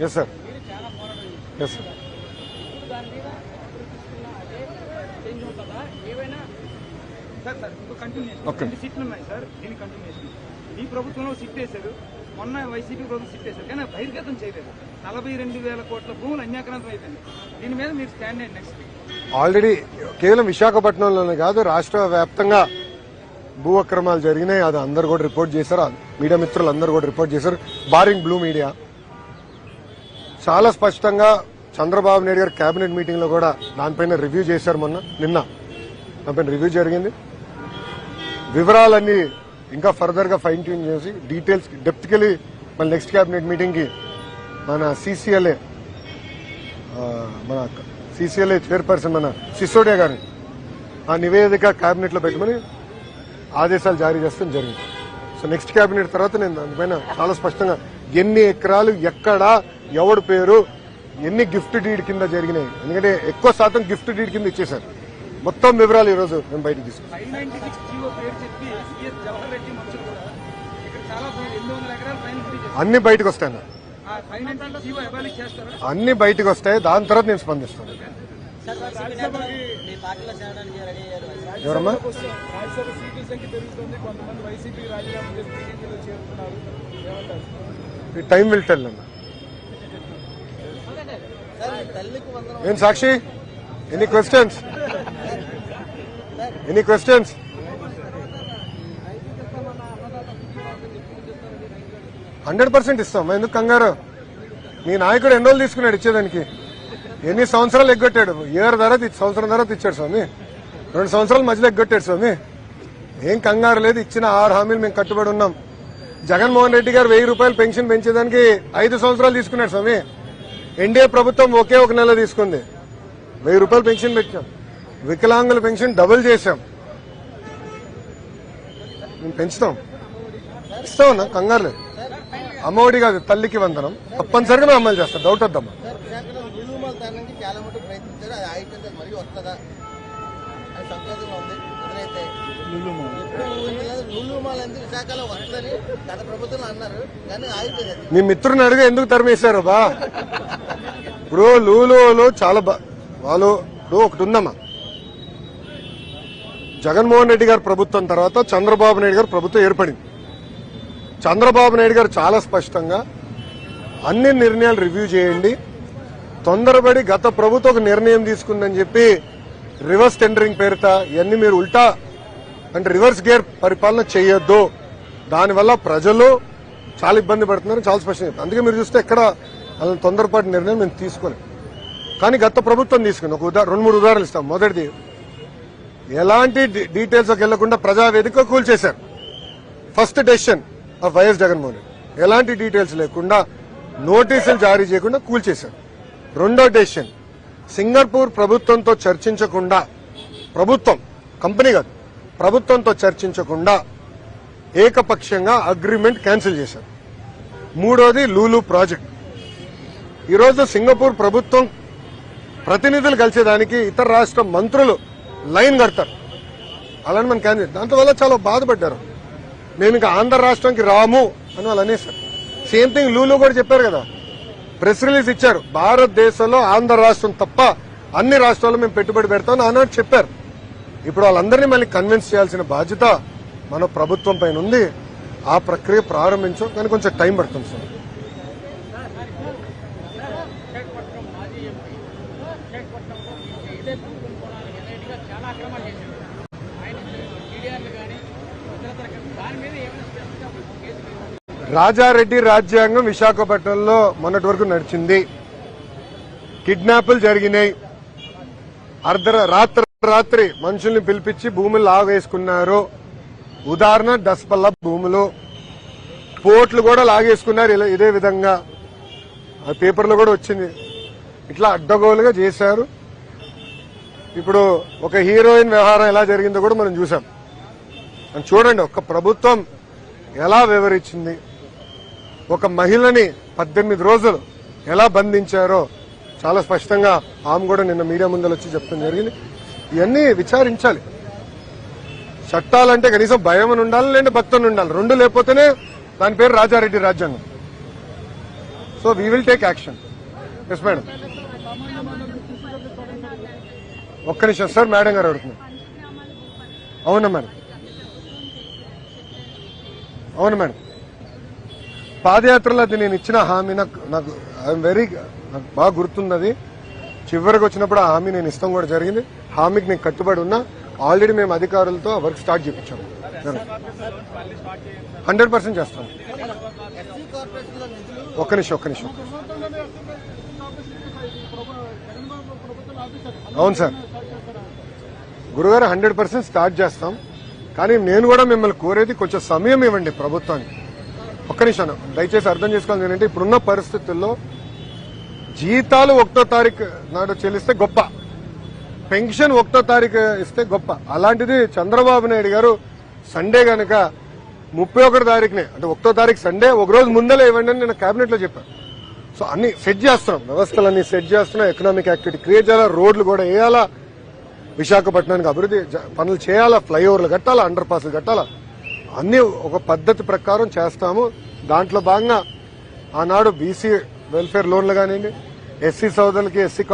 Yes sir yes sir sir sir ఇంకో continuation okay. రెండు సీట్లు ఉన్నాయి సార్ దీని కంటిన్యూషన్ ఈ ప్రభుత్వంలో సిట్ వేశారు మొన్న వైసీపీ ప్రభుత్వం సిట్ వేశారు కానీ బహిర్గతం చేయలేదు నలభై రెండు వేల కోట్ల భూములు అన్యాక్రాంతం అయిపోయింది దీని మీద మీరు స్టాండ్ అయ్యండి నెక్స్ట్ ఆల్రెడీ కేవలం విశాఖపట్నంలోనే కాదు రాష్ట్ర వ్యాప్తంగా భూ అక్రమాలు జరిగినాయి అది అందరు కూడా రిపోర్ట్ చేశారు మీడియా మిత్రులు అందరూ కూడా రిపోర్ట్ చేశారు. బారింగ్ బ్లూ మీడియా చాలా స్పష్టంగా చంద్రబాబు నాయుడు గారు కేబినెట్ మీటింగ్లో కూడా దానిపైన రివ్యూ చేశారు మొన్న నిన్న. దానిపైన రివ్యూ జరిగింది. వివరాలన్నీ ఇంకా ఫర్దర్గా ఫైన్ ట్యూన్ చేసి డీటెయిల్స్ డెప్త్ కెళ్ళి మన నెక్స్ట్ కేబినెట్ మీటింగ్కి మన సీసీఎల్ఏ మన సీసీఎల్ఏ చైర్పర్సన్ మన సిసోడియా గారిని ఆ నివేదిక కేబినెట్లో పెట్టమని ఆదేశాలు జారీ చేస్తాం జరిగింది. సో నెక్స్ట్ కేబినెట్ తర్వాత నేను దానిపైన చాలా స్పష్టంగా ఎన్ని ఎకరాలు ఎక్కడ ఎవడి పేరు ఎన్ని గిఫ్ట్ డీడ్ కింద జరిగినాయి. ఎందుకంటే ఎక్కువ శాతం గిఫ్ట్ డీడ్ కింద ఇచ్చేశారు. మొత్తం వివరాలు ఈ రోజు మేము బయటకు తీసుకున్నాం అన్ని బయటకు వస్తాయి అన్ని బయటకు వస్తాయి. దాని తర్వాత నేను స్పందిస్తాను. ఎవరమ్మా? రాజ్యసభ సీట్ల సంఖ్య పెరుగుతుంది కొంతమంది వైసీపీ రాజీనామా చేసి టీడీపీలో చేరుతున్నారు ఏమంటారు టైం వందనం ఏం Sakshi? Any questions any questions hundred percent ఇస్తాం. ఎందుకు కంగారు? మీ నాయకుడు ఎన్ని రోజులు తీసుకున్నాడు ఇచ్చేదానికి? ఎన్ని సంవత్సరాలు ఎగ్గొట్టాడు? ఇయర్ తర్వాత ఇచ్చి- సంవత్సరం తర్వాత ఇచ్చాడు స్వామి. రెండు సంవత్సరాల మధ్యలో ఎగ్గొట్టాడు స్వామి. ఏం కంగారు లేదు ఇచ్చిన ఆరు హామీలు మేము కట్టుబడి ఉన్నాం. జగన్మోహన్ రెడ్డి గారు వెయ్యి రూపాయలు పెన్షన్ పెంచేదానికి ఐదు సంవత్సరాలు తీసుకున్నాడు స్వామి. ఎన్డీఏ ప్రభుత్వం ఒకే ఒక నెల తీసుకుంది. వెయ్యి రూపాయలు పెన్షన్ పెట్టాం. వికలాంగుల పెన్షన్ డబుల్ చేశాం. మేము పెంచుతాం. ఇస్తామన్నా కంగారు లేదు. అమ్మఒడి కాదు తల్లికి వందనం. తప్పనిసరిగా మేము అమలు చేస్తాం. డౌట్ వద్దమ్మా సార్ విశాఖలో నిలువుమాల తరలించి చాలా మటుకు ప్రయత్నించారు అది ఆగిపోతే మరీ వస్తుందా? అని సంకేతంగా ఉంది. ఎదురైతే ఇప్పుడు ఊహించలేదు. నిలువుమాల ఎందుకు విశాఖలో వస్తుందని గత ప్రభుత్వంలో అన్నారు. కానీ ఆగిపోయింది అది. మీ మిత్రుని అడిగి ఎందుకు తరిమేశారు బా ఇప్పుడు లూలులో చాలా వాళ్ళు ఇప్పుడు ఒకటి ఉందమ్మా. జగన్మోహన్ రెడ్డి గారి ప్రభుత్వం తర్వాత చంద్రబాబు నాయుడు గారు ప్రభుత్వం ఏర్పడింది. చంద్రబాబు నాయుడు గారు చాలా స్పష్టంగా అన్ని నిర్ణయాలు రివ్యూ చేయండి. తొందరపడి గత ప్రభుత్వం ఒక నిర్ణయం తీసుకుందని చెప్పి రివర్స్ టెండరింగ్ పేరిట ఇవన్నీ మీరు ఉల్టా అంటే రివర్స్ గేర్ పరిపాలన చేయొద్దు. దానివల్ల ప్రజలు చాలా ఇబ్బంది పడుతున్నారు చాలా స్పష్టంగా చెప్పారు. అందుకే మీరు చూస్తే ఎక్కడ వాళ్ళని తొందరపాటు నిర్ణయం మేము తీసుకోలేం. కానీ గత ప్రభుత్వం తీసుకుంది. ఒక ఉదా రెండు మూడు ఉదాహరణలు ఇస్తాం. మొదటిది ఎలాంటి డీటెయిల్స్కి డీటెయిల్స్ వెళ్ళకుండా Prajavedika కూల్చేశారు first decision of YS Jaganmohan ఎలాంటి డీటెయిల్స్ లేకుండా నోటీసులు జారీ చేయకుండా కూల్చేశారు రెండో డెసిషన్. సింగపూర్ ప్రభుత్వంతో చర్చించకుండా ప్రభుత్వం కంపెనీ కాదు ప్రభుత్వంతో చర్చించకుండా ఏకపక్షంగా అగ్రిమెంట్ క్యాన్సిల్ చేశారు. మూడోది లూలు ప్రాజెక్ట్. ఈరోజు సింగపూర్ ప్రభుత్వం ప్రతినిధులు కలిసేదానికి ఇతర రాష్ట్ర మంత్రులు లైన్ కడతారు. అలానే మన క్యాన్సిల్. దాంతో చాలా బాధపడ్డారు. మేము ఇంకా ఆంధ్ర రాష్ట్రానికి రాము అని వాళ్ళు అనేసారు సేమ్ థింగ్ లూలు కూడా చెప్పారు కదా. ప్రెస్ రిలీజ్ ఇచ్చారు. భారతదేశంలో ఆంధ్ర రాష్ట్రం తప్ప అన్ని రాష్ట్రాల్లో మేము పెట్టుబడి పెడతాం ఆనాడు చెప్పారు. ఇప్పుడు వాళ్ళందరినీ మళ్ళీ కన్విన్స్ చేయాల్సిన బాధ్యత మన ప్రభుత్వం పైన ఉంది. ఆ ప్రక్రియ ప్రారంభించాం కానీ కొంచెం టైం పడుతుంది సార్. చాలా అక్రమాలు చేశారు ఆయన కానీ దాని మీద రాజారెడ్డి రాజ్యాంగం విశాఖపట్నంలో మొన్నటి వరకు నడిచింది. కిడ్నాపులు జరిగినాయి. అర్ధ రాత్రి రాత్రి మనుషుల్ని పిలిపించి భూములు లాగేసుకున్నారు. ఉదాహరణ దస్పల్ల భూములు. పోర్ట్లు కూడా లాగేసుకున్నారు ఇలా ఇదే విధంగా. ఆ పేపర్లో కూడా వచ్చింది. ఇట్లా అడ్డగోలుగా చేశారు. ఇప్పుడు ఒక హీరోయిన్ వ్యవహారం ఎలా జరిగిందో కూడా మనం చూసాం. చూడండి ఒక ప్రభుత్వం ఎలా వివరించింది. ఒక మహిళని పద్దెనిమిది రోజులు ఎలా బంధించారో చాలా స్పష్టంగా ఆమె కూడా నిన్న మీడియా ముందర వచ్చి చెప్తాం జరిగింది. ఇవన్నీ విచారించాలి. చట్టాలంటే కనీసం భయం అని ఉండాలి లేదంటే భక్తుని ఉండాలి. రెండు లేకపోతేనే దాని పేరు రాజారెడ్డి రాజ్యాంగం. So we will take action yes madam ఒక్క నిమిషం సార్ మేడం గారు అడుగుతున్నారు. అవునా మేడం అవును మేడం పాదయాత్రలో అది నేను ఇచ్చిన హామీ నాకు నాకు ఐఎమ్ వెరీ నాకు బాగా గుర్తున్నది. చివరికి వచ్చినప్పుడు ఆ హామీ నేను ఇస్తాం కూడా జరిగింది. హామీకి నేను కట్టుబడి ఉన్నా. ఆల్రెడీ మేము అధికారులతో వర్క్ స్టార్ట్ చేయించాము హండ్రెడ్ పర్సెంట్ చేస్తాం. ఒక్క నిమిషం ఒక్క నిమిషం. అవును సార్. గురుగారు హండ్రెడ్ పర్సెంట్ స్టార్ట్ చేస్తాం. కానీ నేను కూడా మిమ్మల్ని కోరేది కొంచెం సమయం ఇవ్వండి ప్రభుత్వానికి. ఒక్క నిమిషం దయచేసి అర్థం చేసుకోవాలి ఏంటంటే ఇప్పుడున్న పరిస్థితుల్లో జీతాలు ఒకటో తారీఖు నాడు చెల్లిస్తే గొప్ప. పెన్షన్ ఒకటో తారీఖు ఇస్తే గొప్ప. అలాంటిది చంద్రబాబు నాయుడు గారు సండే గనక ముప్పై ఒకటి తారీఖునే అంటే ఒకటో తారీఖు సండే ఒక రోజు ముందలే ఇవ్వండి అని నేను కేబినెట్లో చెప్పాను సో అన్ని సెట్ చేస్తున్నాం. వ్యవస్థలన్నీ సెట్ చేస్తున్నాం. ఎకనామిక్ యాక్టివిటీ క్రియేట్ చేయాలా? రోడ్లు కూడా వేయాలా? విశాఖపట్నానికి అభివృద్ధి పనులు చేయాలా? ఫ్లైఓవర్లు కట్టాలా? అండర్ పాస్లు కట్టాలా? అన్ని ఒక పద్ధతి ప్రకారం చేస్తాము. దాంట్లో భాగంగా ఆనాడు బీసీ వెల్ఫేర్ లోన్లు కానివ్వండి ఎస్సీ సోదరులకి ఎస్సీ